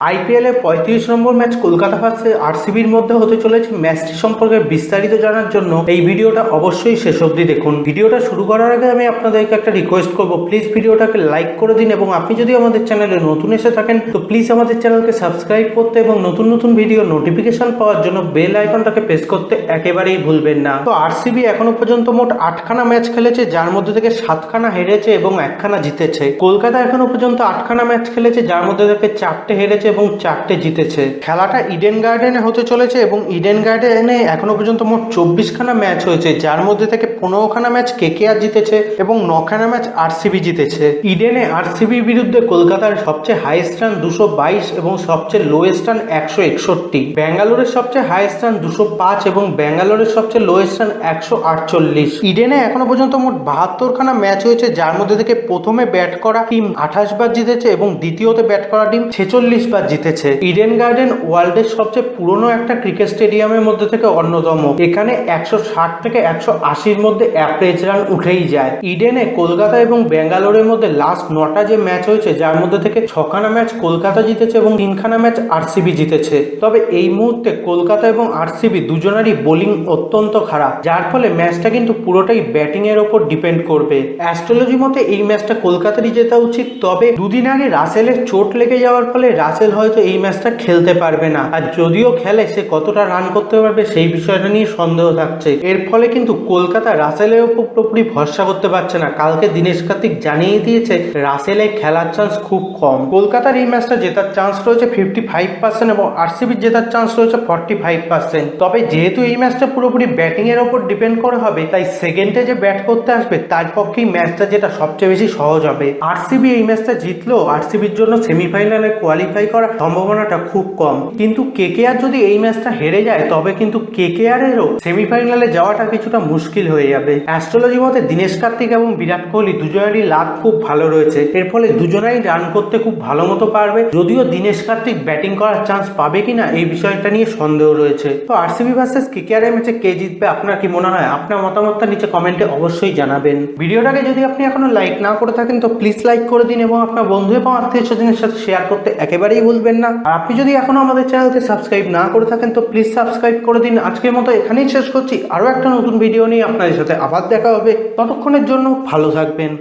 IPL এর পঁয়ত্রিশ নম্বর ম্যাচ কলকাতা ভার্সেস আরসিবির মধ্যে হতে চলেছে ম্যাচটি সম্পর্কে বিস্তারিত জানার জন্য এই ভিডিওটা অবশ্যই শেষ অবধি দেখুন। ভিডিওটা শুরু করার আগে আমি আপনাদেরকে একটা রিকোয়েস্ট করব। প্লিজ ভিডিওটাকে লাইক করে দিন এবং আপনি যদি আমাদের চ্যানেলে নতুন এসে থাকেন, তো প্লিজ আমাদের চ্যানেলকে সাবস্ক্রাইব করতে এবং নতুন নতুন ভিডিও নোটিফিকেশন পাওয়ার জন্য বেল আইকনটাকে প্রেস করতে একেবারেই ভুলবেন না। তো আরসিবি এখনও পর্যন্ত মোট আটখানা ম্যাচ খেলেছে, যার মধ্যে থেকে সাতখানা হেরেছে এবং একখানা জিতেছে। কলকাতা এখনও পর্যন্ত আটখানা ম্যাচ খেলেছে, যার মধ্যে থেকে চারটে হেরেছে এবং চারটে জিতেছে। খেলাটা ইডেন গার্ডেনে হতে চলেছে এবং ইডেন গার্ডেনে এখনও পর্যন্ত মোট চব্বিশখানা ম্যাচ হয়েছে, যার মধ্যে থেকে পনেরোখানা ম্যাচ কেকেআর জিতেছে এবং নখানা ম্যাচ আরসিবি জিতেছে। ইডেনে আরসিবির বিরুদ্ধে কলকাতার সবচেয়ে হাইয়েস্ট রান দুশো বাইশ এবং সবচেয়ে লোয়েস্ট রান একশো একষট্টি। ব্যাঙ্গালোরের সবচেয়ে হাইয়েস্ট রান দুশো পাঁচ এবং ব্যাঙ্গালোরের সবচেয়ে লোয়েস্ট রান একশো আটচল্লিশ। ইডেনে এখনও পর্যন্ত মোট বাহাত্তরখানা ম্যাচ হয়েছে, যার মধ্যে থেকে প্রথমে ব্যাট করা টিম আঠাশ বার জিতেছে এবং দ্বিতীয়তে ব্যাট করা টিম ছেচল্লিশ বার জিতেছে। ইডেন গার্ডেন ওয়ার্ল্ডের সবচেয়ে পুরনো একটা ক্রিকেট স্টেডিয়ামের মধ্যে থেকে অন্যতম। এখানে একশো ষাট থেকে একশো আশির মধ্যে অ্যাভারেজ রান উঠেই যায়। ইডেনে কলকাতা এবং ব্যাঙ্গালোরের মধ্যে লাস্ট নটা যে ম্যাচ হয়েছে, যার মধ্যে থেকে ছখানা ম্যাচ কলকাতা জিতেছে এবং তিনখানা ম্যাচ আরসিবি জিতেছে। তবে এই মুহূর্তে কলকাতা এবং আরসিবি দুজনারই বোলিং অত্যন্ত খারাপ, যার ফলে ম্যাচটা কিন্তু পুরোটাই ব্যাটিং এর ওপর ডিপেন্ড করবে। অ্যাস্ট্রোলজি মতে এই ম্যাচটা কলকাতারই জেতা উচিত, তবে দুদিন আগে রাসেলের চোট লেগে যাওয়ার ফলে রাসেল হয়তো এই ম্যাচটা খেলতে পারবে না। আর যদিও খেলে, সে কতটা রান করতে পারবে সেই বিষয়টা নিয়ে সন্দেহ থাকছে। এর ফলে কিন্তু কলকাতা রাসেলের উপর পুরোপুরি ভরসা করতে পারছে না। কালকে দিনেশ কার্তিক জানিয়ে দিয়েছে, রাসেলে খেলার চান্স খুব কম। কলকাতার এই ম্যাচটা জেতার চান্স রয়েছে ফিফটি ফাইভ পার্সেন্ট এবং আরসিবির জেতার চান্স রয়েছে ফর্টি ফাইভ পার্সেন্ট তবে যেহেতু এই ম্যাচটা পুরোপুরি ব্যাটিং এর ওপর ডিপেন্ড করে হবে, তাই সেকেন্ডে যে ব্যাট করতে আসবে, তার পক্ষেই ম্যাচটা যেটা সবচেয়ে বেশি সহজ হবে। আরসিবি এই ম্যাচটা জিতলেও, আরসিবির জন্য সেমিফাইনালে কোয়ালিফাই করার সম্ভাবনাটা খুব কম। কিন্তু কেকেআর যদি এই ম্যাচটা হেরে যায়, তবে কিন্তু কেকেআর এরও সেমিফাইনালে যাওয়াটা কিছুটা মুশকিল হয়ে যাবে। অ্যাস্ট্রোলজি মতে দীনেশ কার্তিক এবং বিরাট কোহলি দুজনেরই লাভ খুব ভালো রয়েছে। এর ফলে দুজনেই রান করতে খুব ভালো মতো পারবে। যদিও দীনেশ কার্তিক ব্যাটিং করার চান্স পাবে কিনা এই বিষয়টা নিয়ে সন্দেহ রয়েছে। তো আরসিবি ভার্সেস কেকেআর এর ম্যাচে কে জিতবে, আপনার কি মনে হয়? আপনার মতামতটা নিচে কমেন্টে অবশ্যই জানাবেন। ভিডিওটাকে যদি আপনি এখনও লাইক না করে থাকেন, তো প্লিজ লাইক করে দিন এবং আপনার বন্ধু এবং আত্মীয় স্বজনের সাথে শেয়ার করতে একেবারেই ভুলবেন না। আর আপনি যদি এখনও আমাদের চ্যানেলকে সাবস্ক্রাইব না করে থাকেন, তো প্লিজ সাবস্ক্রাইব করে দিন। আজকের মতো এখানেই শেষ করছি। আরও একটা নতুন ভিডিও নিয়ে আপনাদের সাথে আবার দেখা হবে। ততক্ষণের জন্য ভালো থাকবেন।